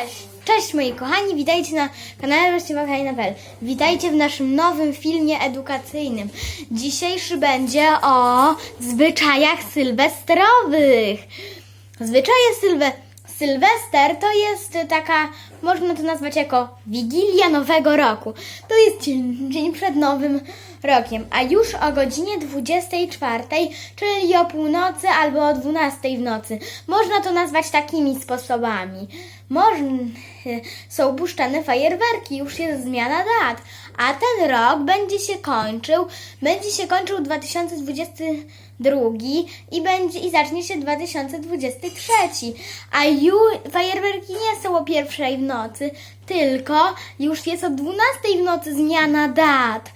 Cześć! Cześć moi kochani, witajcie na kanale Rościemakajna.pl Witajcie w naszym nowym filmie edukacyjnym. Dzisiejszy będzie o zwyczajach sylwestrowych. Zwyczaje sylwe... Sylwester to jest taka, można to nazwać jako Wigilia Nowego Roku. To jest dzień, dzień przed Nowym Rokiem, a już o godzinie 24, czyli o północy albo o 12 w nocy. Można to nazwać takimi sposobami. Można, są puszczane fajerwerki, już jest zmiana dat, a ten rok będzie się kończył, będzie się kończył 2022 i będzie i zacznie się 2023. A ju, fajerwerki nie są o pierwszej w nocy, tylko już jest o 12 w nocy zmiana dat.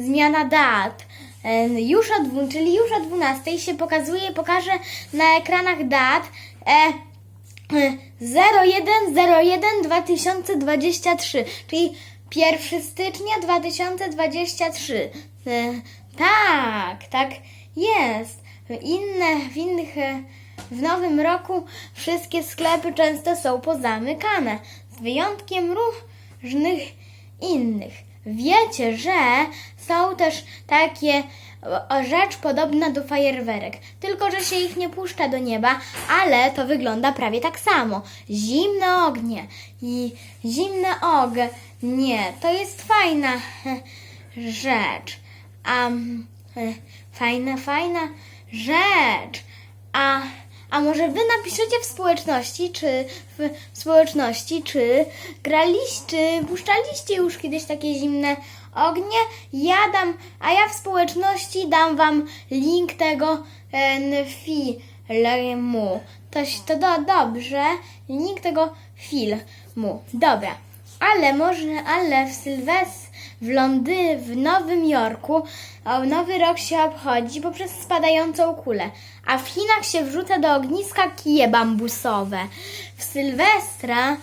Zmiana dat. Już o, dwu- czyli już o 12 się pokazuje, pokaże na ekranach dat e, 0101 2023, czyli 1 stycznia 2023. E, Tak, tak jest. Inne, w innych, e, w nowym roku wszystkie sklepy często są pozamykane, z wyjątkiem różnych innych. Wiecie, że są też takie rzecz podobna do fajerwerek, tylko że się ich nie puszcza do nieba, ale to wygląda prawie tak samo. Zimne ognie i zimne ognie to jest fajna rzecz. A e, fajna, fajna rzecz. A, a może wy napiszecie w społeczności, czy w społeczności, czy graliście, czy puszczaliście już kiedyś takie zimne ognie? Ja dam, a ja w społeczności dam wam link tego filmu. To, to do, dobrze, link tego filmu. Dobra. Ale może, ale w Sylwestra w Londynie, w Nowym Jorku Nowy Rok się obchodzi poprzez spadającą kulę, a w Chinach się wrzuca do ogniska kije bambusowe. W Sylwestra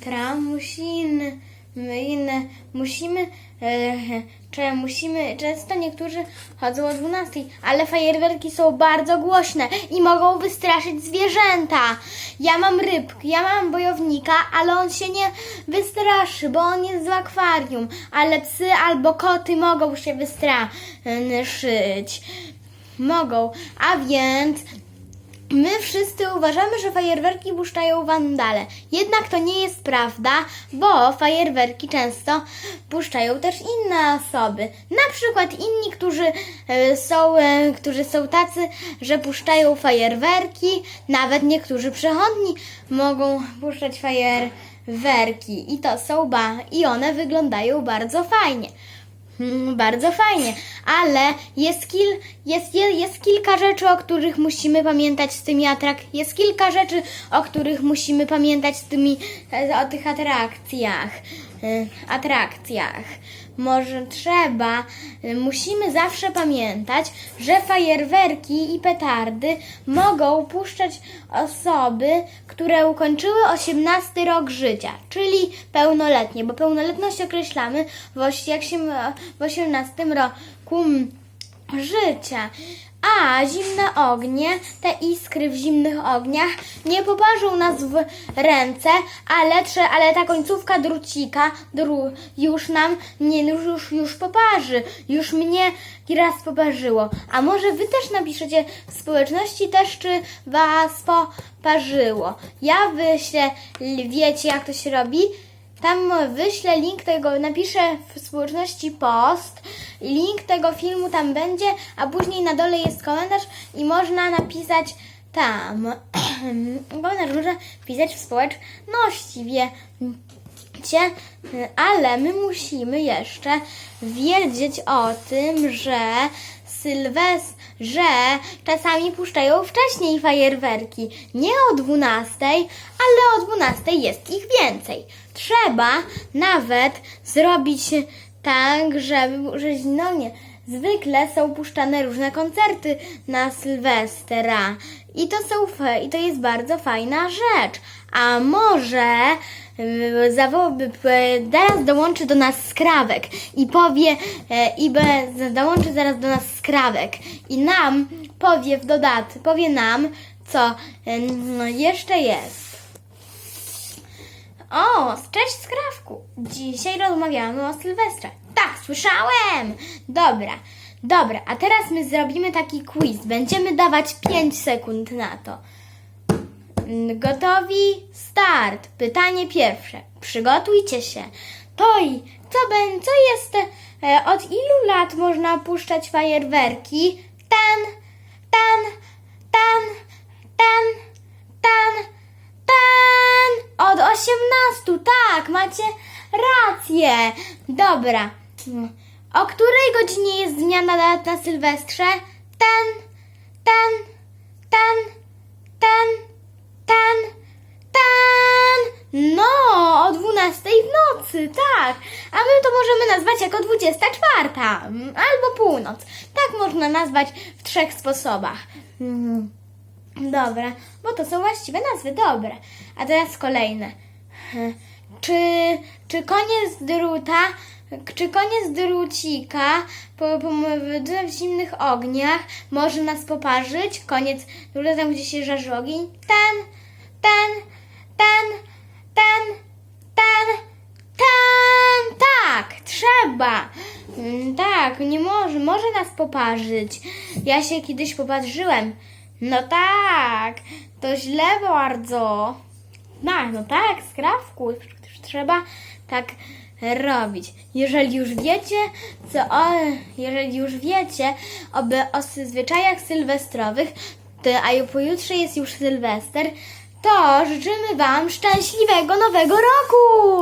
tra, musimy, inne, musimy, czy musimy, często niektórzy chodzą o 12, ale fajerwerki są bardzo głośne i mogą wystraszyć zwierzęta. Ja mam rybkę, ja mam bojownika, ale on się nie wystraszy, bo on jest z akwarium, ale psy albo koty mogą się wystraszyć. Mogą, a więc My wszyscy uważamy, że fajerwerki puszczają wandale. Jednak to nie jest prawda, bo fajerwerki często puszczają też inne osoby. Na przykład inni, którzy e, są, e, którzy są tacy, że puszczają fajerwerki. Nawet niektórzy przechodni mogą puszczać fajerwerki. I to są ba, i one wyglądają bardzo fajnie. Hmm, bardzo fajnie, ale jest, kil, jest, je- jest kilka rzeczy, o których musimy pamiętać z tymi atrak... Jest kilka rzeczy, o których musimy pamiętać z tymi, e, o tych atrakcjach. e, Atrakcjach. Może trzeba, e, musimy zawsze pamiętać, że fajerwerki i petardy mogą puszczać osoby, które ukończyły 18 rok życia, czyli pełnoletnie, bo pełnoletność określamy w, jak się, w 18 roku życia. A zimne ognie, te iskry w zimnych ogniach nie poparzą nas w ręce, ale, trze, ale ta końcówka drucika dru, już nam nie, już, już poparzy. Już mnie raz poparzyło. A może wy też napiszecie w społeczności też, czy was poparzyło. Ja wyślę, wiecie jak to się robi? Tam wyślę link tego, napiszę w społeczności post, link tego filmu tam będzie, a później na dole jest komentarz i można napisać tam. komentarz można wpisać w społeczności, wiecie, ale my musimy jeszcze wiedzieć o tym, że Sylwes, że czasami puszczają wcześniej fajerwerki. Nie o 12, ale o 12 jest ich więcej. Trzeba nawet zrobić tak, żeby, że no nie, zwykle są puszczane różne koncerty na Sylwestra. I to są, i to jest bardzo fajna rzecz. A może y, zawo- p- zaraz dołączy do nas skrawek i powie e, i be, dołączy zaraz do nas skrawek i nam powie w dodatku, powie nam co e, no, jeszcze jest. O, cześć skrawku. Dzisiaj rozmawiamy o Sylwestrze. Tak, słyszałem. Dobra, dobra, a teraz my zrobimy taki quiz. Będziemy dawać 5 sekund na to. Mm, Gotowi? Start. Pytanie pierwsze. Przygotujcie się. Toj, co, ben, co jest, e, od ilu lat można puszczać fajerwerki? Tan, tan, tan, tan, tan, tan. Od 18, tak, macie rację. Dobra. O której godzinie jest zmiana dat na Sylwestrze? Tan, tan, tan, tan, tan, tan. No, o 12 w nocy, tak. A my to możemy nazwać jako 24 mm, albo północ. Tak można nazwać w trzech sposobach. Mhm. Dobra, bo to są właściwe nazwy, dobre. A teraz kolejne. Czy, czy koniec druta, czy koniec drucika po, po, w, zimnych ogniach może nas poparzyć? Koniec druta, tam gdzie się żarzy ogień? Ten, ten, ten, ten, ten, ten, tak, trzeba. Mm, Tak, nie może, może nas poparzyć. Ja się kiedyś poparzyłem. No tak, to źle bardzo. No, no tak, skrawku, trzeba tak robić. Jeżeli już wiecie, co o, jeżeli już wiecie oby o zwyczajach sylwestrowych, to, a pojutrze jest już Sylwester, to życzymy Wam szczęśliwego nowego roku!